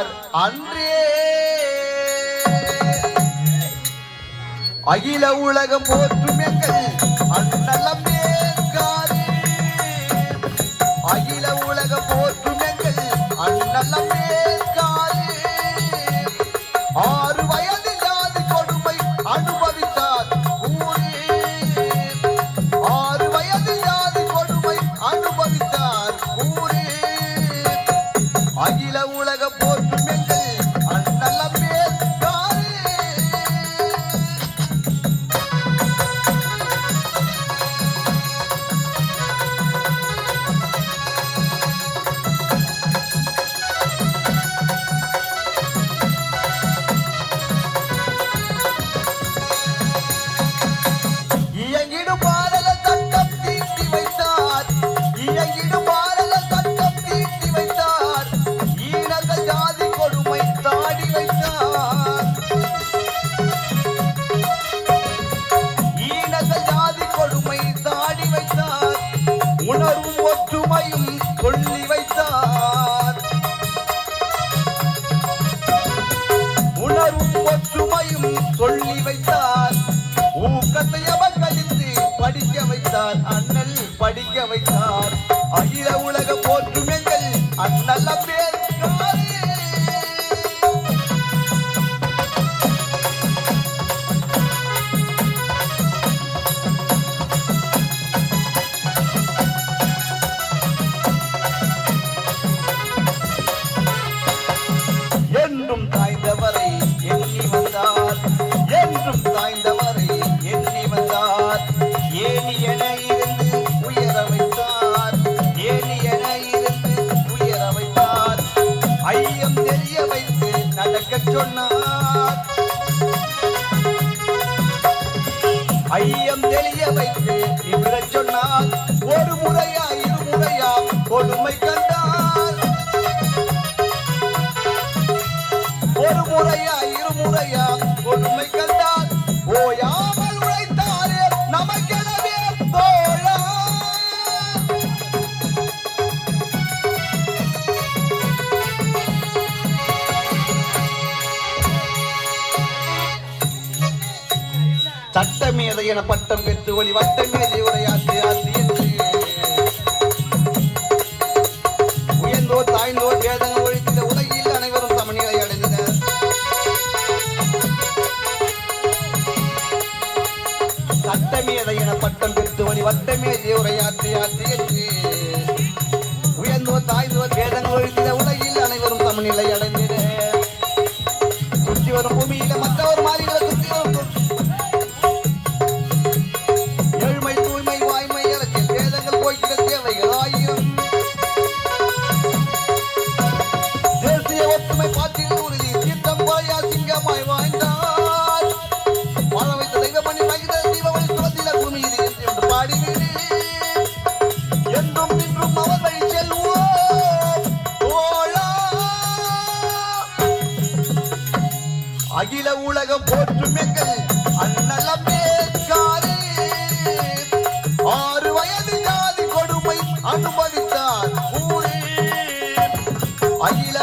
அருளினார் அன்றே. அகில உலகம் போற்றும் எங்கள் அண்ணன். வைத்தார். அகில உலக போற்றும் எங்கள் அண்ணல்ல சொன்னார். ஐயம் தெளிய வைத்து இவரச் சொன்னார். ஒரு முறையா இரு முறையா கொடுமை கண் சட்டமேதை என பட்டம் பெற்று ஒளி வட்டமேதை உரையாசி ஆசி என்று. உயர்ந்தோர் தாய்ந்தோர் வேதன ஒழித்த உலகில் அனைவரும் சமநிலை அடைந்தனர். சட்டமேதை என பட்டம் பெற்று ஒளி வட்டமேதை உரையாற்றி ஆசி என்று. உயர்ந்தோர் தாய்ந்தோர் அகில உலகம் போற்றும் எங்கள் அண்ணலம்பேத்காரே ஆறு வயது ஜாதி கொடுமை அனுபவித்தார் ஊரே. அகில